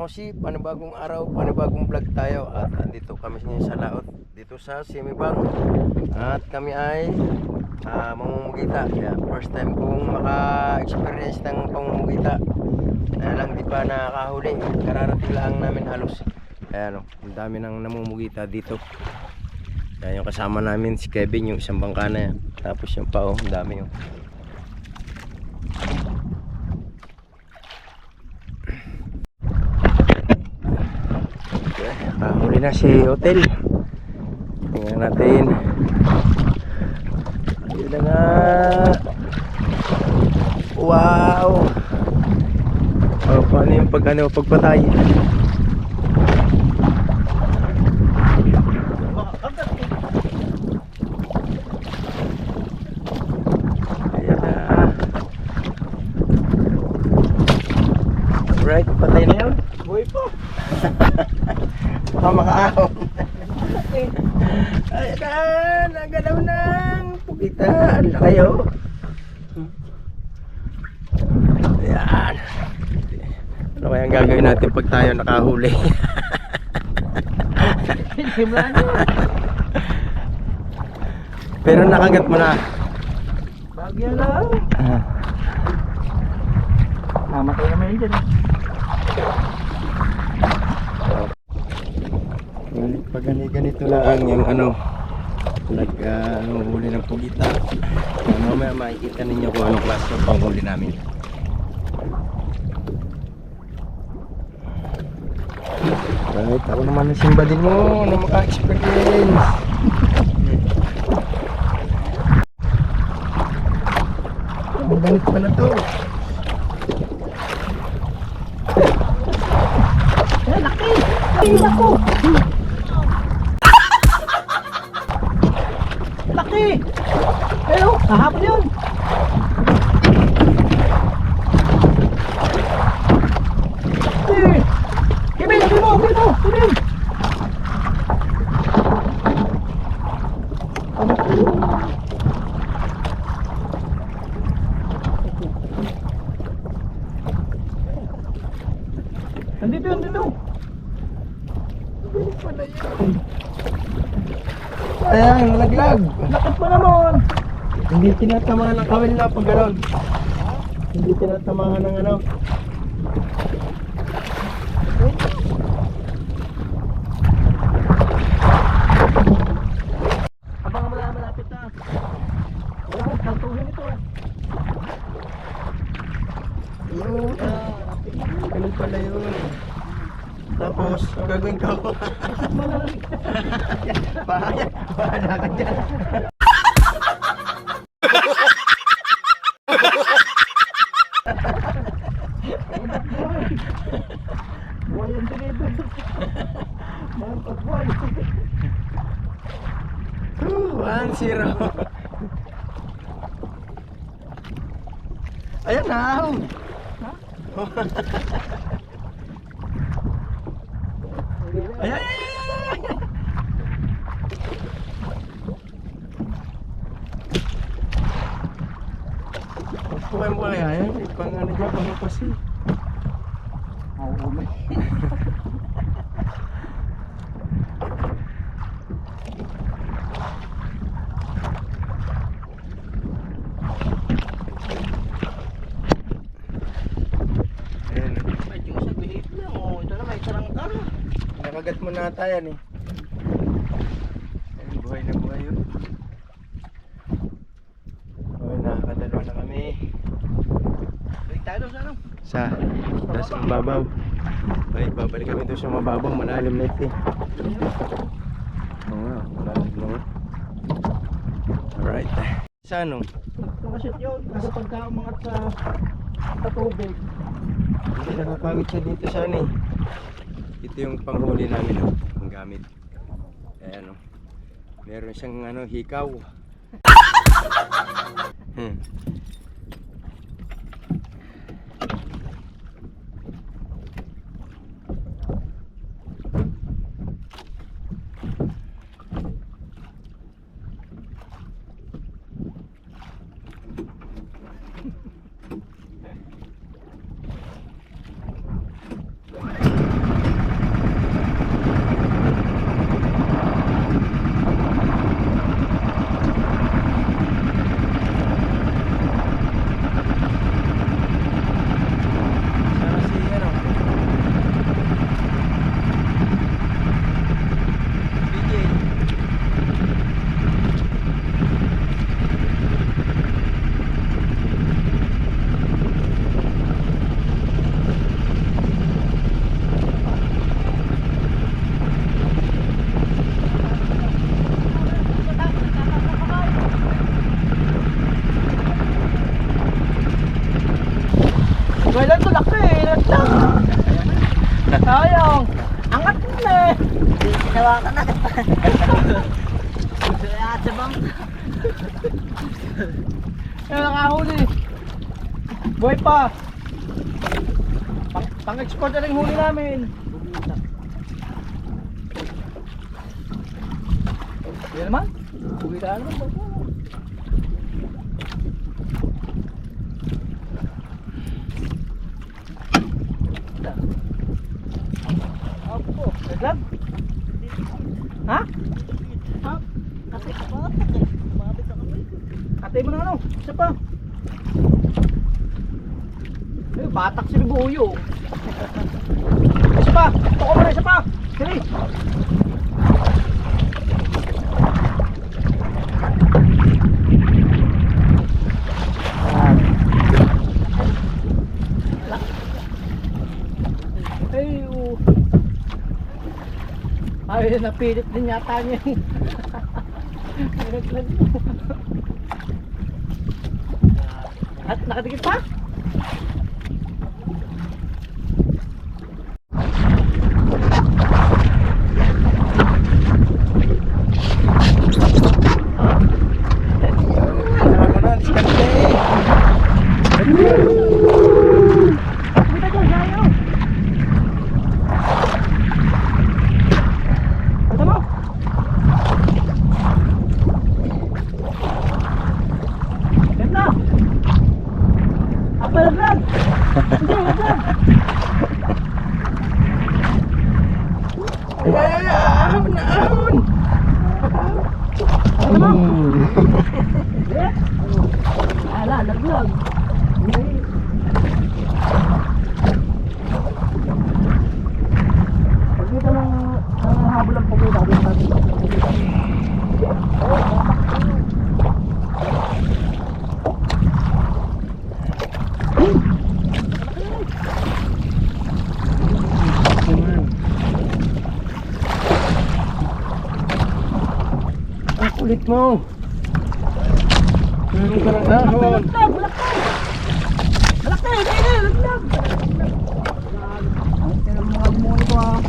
Kosi, panibagong araw, panibagong vlog tayo. At andito kami sa laot dito sa Simibang at kami ay uh, mamumugita. Yeah, first time kong maka-experience ng pamumugita. Kaya lang di pa nakahuli kararating lang namin halos. Ayan o, ang dami nang namumugita dito. Yan yung kasama namin si Kevin yung isang bangka na yan. Tapos yung pa oh, ang dami yung Kahuli na si Hotel. Tingnan natin. Ayun na nga. Wow! Oh, paano yung pag ano, pagpatay? Ayan na. Right, patay na yun. Buhay po. Baka makaahon. Ayan na, nagalaw ng pugitan. Kayo. Ayan. Ano kaya ang gagawin natin pag tayo nakahuli? Pero nakagat mo na. Bagya lang. Ah. Mamatay naman yun dyan. Pag gani ganito lang yung ano nag uh, ano, huli ng pugita. Uh, mamaya makikita ninyo kung anong klase ng panghuli namin. Right, ako naman ang simba din mo na maka-experience. Ang ganit pa na to. Laki! Pero, kahapon yun. Eh, Kevin, sabi mo, sabi mo, Kevin. Nandito, nandito. Ayan, nalaglag. Lakad pa naman. Hindi tinatamaan ng kawil na pag gano'n. Hindi tinatamaan ng ano. Abang mo na malapit na. Oh, kaltuhin ito. Yun. Ganun pala yun. Tapos, gagawin ko. Bahaya. Bahala ka dyan. Buhay ang deliver. Mahal pa buhay. One zero. Ayan na. Ayan, ayan. Buhay mo kaya yan. Pang ano dyan, pang pasi. Mahuli. Ayan. Medyo sa bihip na. Oh, ito na may sarangkal. Nakagat mo na ata yan eh. Buhay na buhay yun. Oh, nakakadalawa na kami. Balik tayo sa ano? Sa, sa mababaw. Ay, babalik kami doon sa mababaw. Malalim na ito eh. Oo nga, malalim na nga. Alright. Sa ano? Nakasit yun. Kasi pagka umangat sa sa tubig. Hindi nakakawit siya dito sa ano eh. Ito yung panghuli namin oh, ang gamit. Ayan oh. Meron siyang ano, hikaw. hmm. Sa bang. Ayun, nakahuli. Buhay pa. Pang, pang-export na rin huli namin. Yan naman. Uwi na naman. Apo, naglag? Ha? Kasi eh. Mabit sa kamay ko. Atay mo na ano, isa pa. Eh, batak si Bibuyo. isa pa, tuko mo na isa pa. Sige. Ay, oh. Ay, napilit din yata niya. At nakadikit pa? Ano na, diskarte. Kita dyan, sayo. Kata mo? Ganda. Apa laglag? Hindi, laglag. Ay, ay, ay, ahon, ahon. Kata mo? Eh? Ala, laglag. Pag dito lang habol ang pumunta, dito natin. Ang kulit mo. Meron ka ng ahon. Laglag, laglag. Laglag, laglag, laglag. Ang tingnan mo mga demonyo ko ah.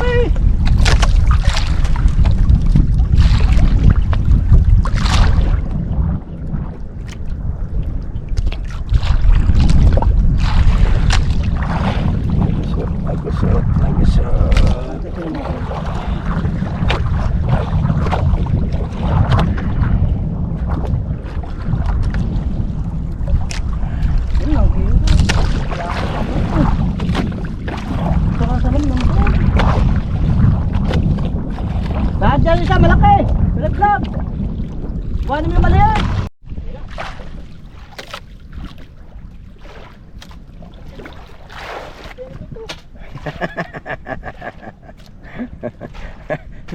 Ay! Agusot, agusot, agusot. Yun lang, yun. Saka sa lang lang. Lahat dyan isa, malaki! Malaglag! Buwan mo yung maliit!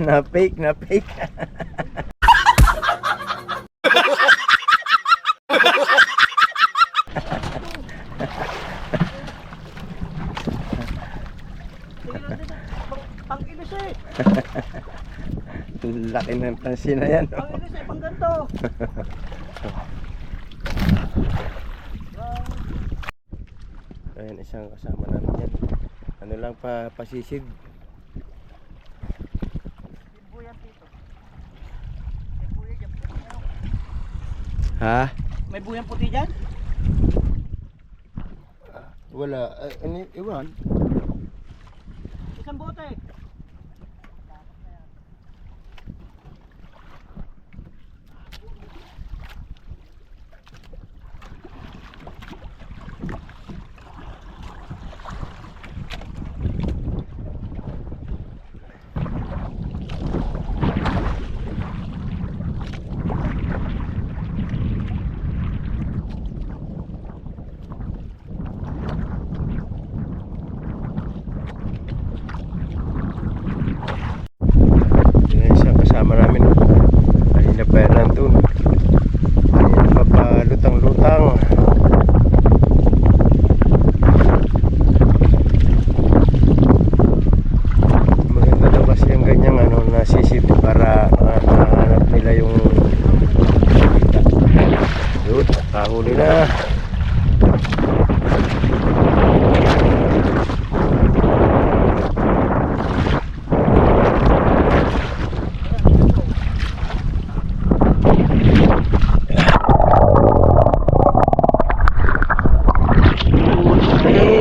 Na fake, na fake. Pang! Laki ng pansin na yan. Pang ilis eh, pang ganito! Ayan, isang kasama namin yan. Ano lang pa, pasisid. Buyan dito. May buyan dyan. Ha? May buyang puti dyan? Wala. Uh, ano, iwan.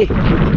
Hey.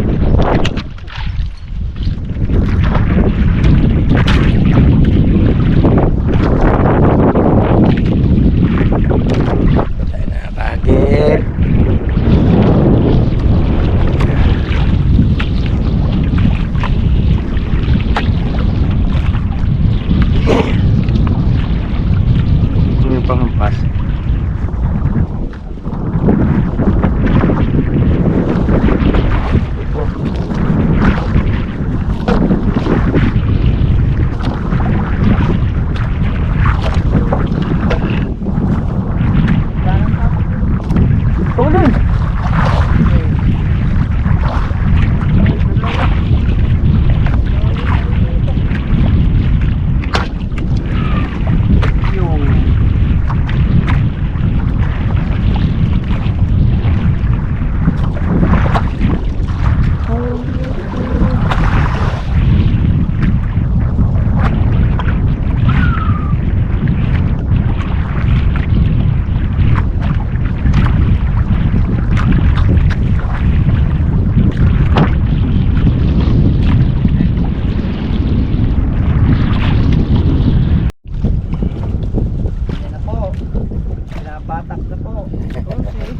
Pinabatak na po. Okay.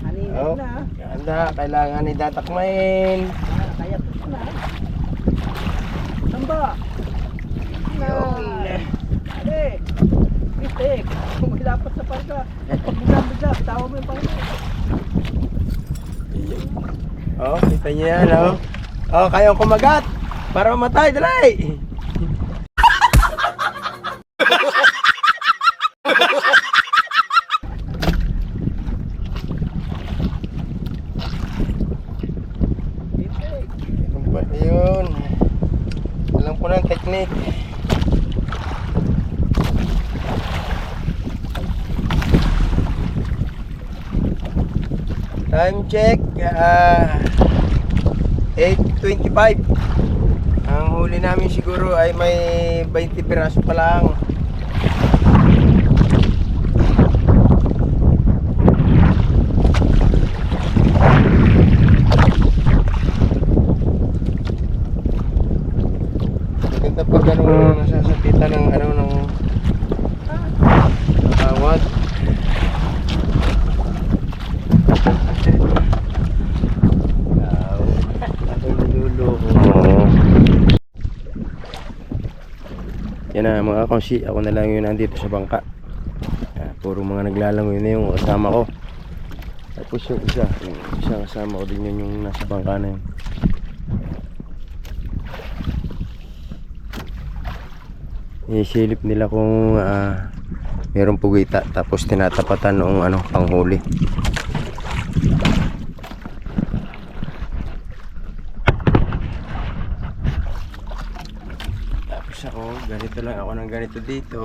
Halina Oh, na. ganda. Kailangan ni datakmain. Ah, Kaya po na. Samba. Na. Ale. Mistek. Kung dapat sa parka. Bigla-bigla, tawa mo yung parka. Oh, kita niyo yan, oh. Oh, kayong kumagat. Para mamatay, dalay. Mistek. Yun pa, yun. Alam ko ng technique. Time check. ah 8.25. Ang huli namin siguro ay may 20 piraso pa lang. Maganda pag ano nasasapitan ng ano ng tawad. Ako niluloko. Yan na mga konsi, ako na lang yun nandito sa bangka. Puro mga naglalangoy na yung kasama ko. Tapos yung isa, yung isa kasama ko din yun yung nasa bangka na yun. Isilip nila kung ah, mayroong pugita tapos tinatapatan noong ano panghuli. Tapos ako, ganito lang ako ng ganito dito.